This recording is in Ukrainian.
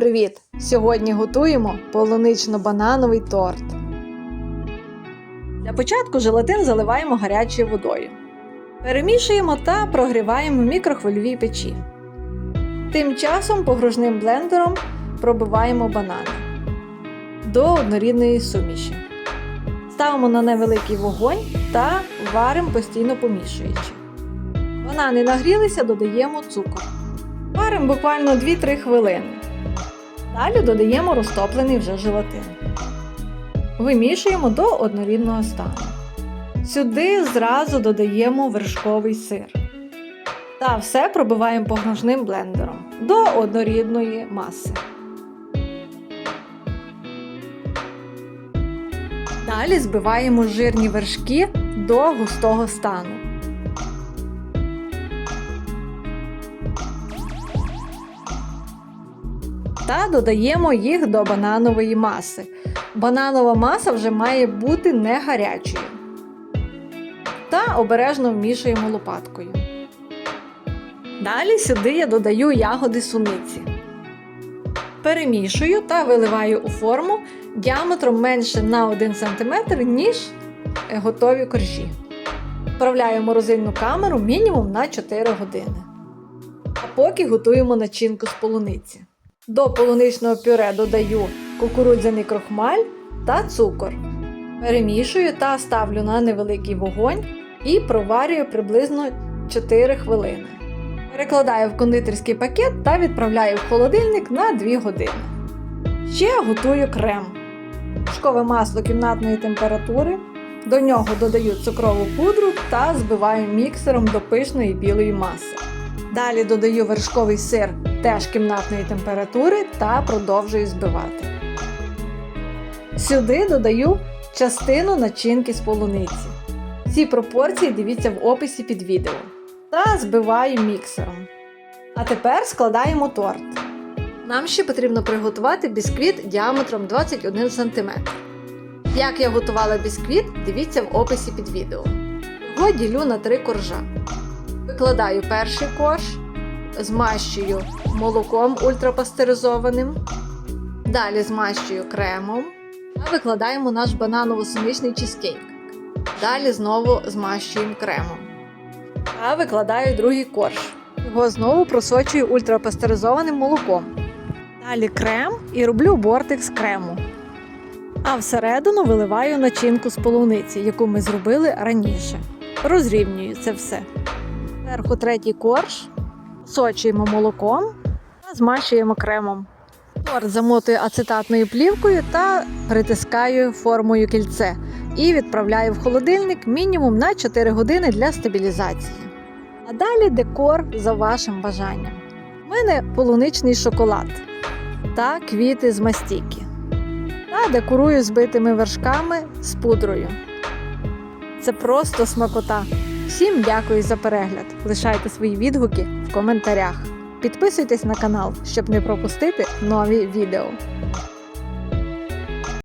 привіт! Сьогодні готуємо полунично-банановий торт. Для початку желатин заливаємо гарячою водою. Перемішуємо та прогріваємо в мікрохвильовій печі. Тим часом погружним блендером пробиваємо банани до однорідної суміші. Ставимо на невеликий вогонь та варимо постійно помішуючи. Банани нагрілися, додаємо цукор. Варимо буквально 2-3 хвилини. Далі додаємо розтоплений вже желатин. Вимішуємо до однорідного стану. Сюди зразу додаємо вершковий сир. Та все пробиваємо погружним блендером до однорідної маси. Далі збиваємо жирні вершки до густого стану. Та додаємо їх до бананової маси. Бананова маса вже має бути не гарячою. Та обережно вмішуємо лопаткою. Далі сюди я додаю ягоди суниці. Перемішую та виливаю у форму діаметром менше на 1 см, ніж е, готові коржі. Вправляю морозильну камеру мінімум на 4 години. А поки готуємо начинку з полуниці. До полуничного пюре додаю кукурудзяний крохмаль та цукор. Перемішую та ставлю на невеликий вогонь і проварюю приблизно 4 хвилини. Перекладаю в кондитерський пакет та відправляю в холодильник на 2 години. Ще готую крем. Вершкове масло кімнатної температури. До нього додаю цукрову пудру та збиваю міксером до пишної білої маси. Далі додаю вершковий сир теж кімнатної температури та продовжую збивати. Сюди додаю частину начинки з полуниці. Ці пропорції дивіться в описі під відео. Та збиваю міксером. А тепер складаємо торт. Нам ще потрібно приготувати бісквіт діаметром 21 см. Як я готувала бісквіт, дивіться в описі під відео. Його ділю на три коржа. Викладаю перший корж, змащую молоком ультрапастеризованим. Далі змащую кремом та викладаємо наш бананово-суничний чизкейк. Далі знову змащуємо кремом. Та викладаю другий корж. Його знову просочую ультрапастеризованим молоком. Далі крем і роблю бортик з крему. А всередину виливаю начинку з полуниці, яку ми зробили раніше. Розрівнюю це все. Зверху третій корж, сочуємо молоком та змащуємо кремом. Торт замотую ацетатною плівкою та притискаю формою кільце і відправляю в холодильник мінімум на 4 години для стабілізації. А далі декор за вашим бажанням. У мене полуничний шоколад та квіти з мастіки. Та декорую збитими вершками з пудрою. Це просто смакота. Всім дякую за перегляд. Лишайте свої відгуки в коментарях. Підписуйтесь на канал, щоб не пропустити нові відео.